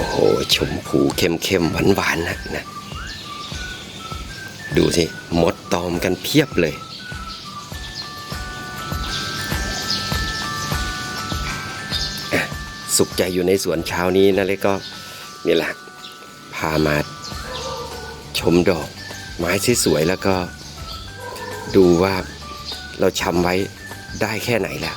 โอ้โห ชมพูเข้มเข้มหวานหวานนะนะ ดูสิมดตอมกันเพียบเลย สุขใจอยู่ในสวนเช้านี้นะเล็กก็นี่แหละ พามาชมดอก ไม้สวยๆแล้วก็ดูว่าเราชำไว้ได้แค่ไหนแล้ว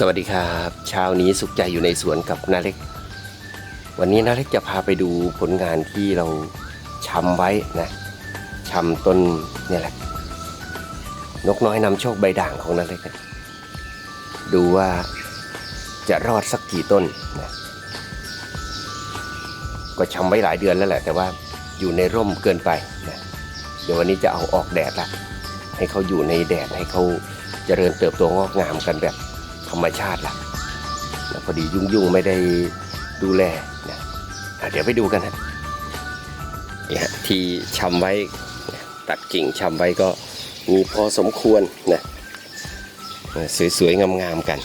สวัสดีครับเช้านี้สุขใจอยู่ในสวนกับนาเล็ก วันนี้นาเล็กจะพาไปดูผลงานที่เราชำไว้นะชำต้นเนี่ยแหละ นกน้อยนำโชคใบด่างของนาเล็กนะดูว่าจะรอดสักกี่ต้นนะก็ชำไว้หลายเดือนแล้วแหละ แต่ว่าอยู่ในร่มเกินไปนะเดี๋ยววันนี้จะเอาออกแดดละให้เขาอยู่ในแดดให้เขาเจริญเติบโตงอกงามกันแบบ รรมชาติละนะพอดียุ่งๆไม่ได้ดูแลนะอะเดี๋ยวไปดูกันฮะนี่ฮะที่ชำไว้ตัดกิ่งชำไว้ก็มีพอสมควรนะสวยๆงามๆกัน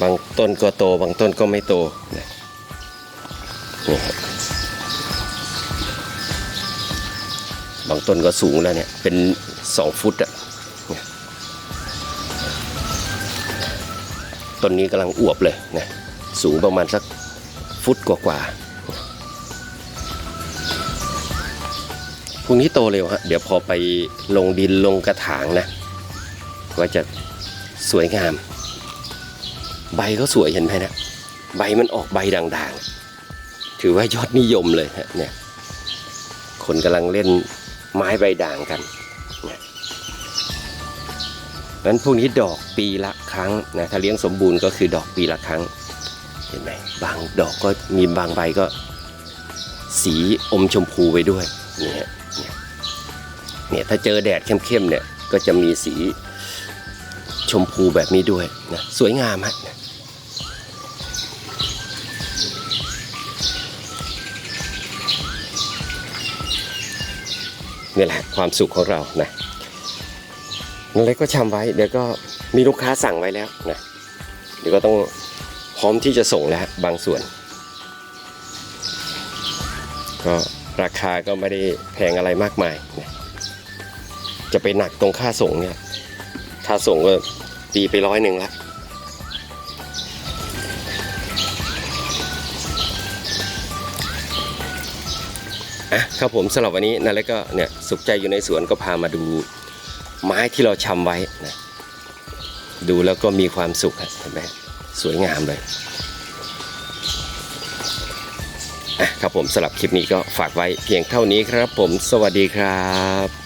บางต้นก็โตบางต้นก็ไม่โตนะนี่บางต้นก็สูงแล้วเนี่ยเป็นสองฟุตอะ ต้นนี้กำลังอวบเลยนะสูงประมาณสักฟุตกว่าๆพรุ่งนี้โตเร็วฮะเดี๋ยวพอไปลงดินลงกระถางนะก็จะสวยงาม ใบก็สวยเห็นไหมนะ ใบมันออกใบด่างๆ ถือว่ายอดนิยมเลยฮะเนี่ยคนกำลังเล่นไม้ใบด่างกัน นั้นพวกนี้ดอกปีละครั้งนะถ้าเลี้ยงสมบูรณ์ก็คือดอกปีละครั้งเห็นไหมบางดอกก็มีบางใบก็สีอมชมพูไปด้วยนี่ยเนี่ยเนี่ยถ้าเจอแดดเข้มๆเนี่ยก็จะมีสีชมพูแบบนี้ด้วยนะสวยงามฮะนี่แหละความสุขของเรานะ นั่นเลยก็ชำไว้ เดี๋ยวก็มีลูกค้าสั่งไว้แล้วนะเดี๋ยวก็ต้องพร้อมที่จะส่งแล้วบางส่วน ก็ราคาก็ไม่ได้แพงอะไรมากมายนะจะไปหนักตรงค่าส่งเนี่ยค่าส่งก็ตีไปร้อยหนึ่งละอะครับผมสำหรับวันนี้นาเล็กก็เนี่ยสุขใจอยู่ในสวนก็พามาดู ไม้ที่เราชำไว้นะดูแล้วก็มีความสุขเห็นไหมสวยงามเลยครับผมสำหรับคลิปนี้ก็ฝากไว้เพียงเท่านี้ครับผมสวัสดีครับ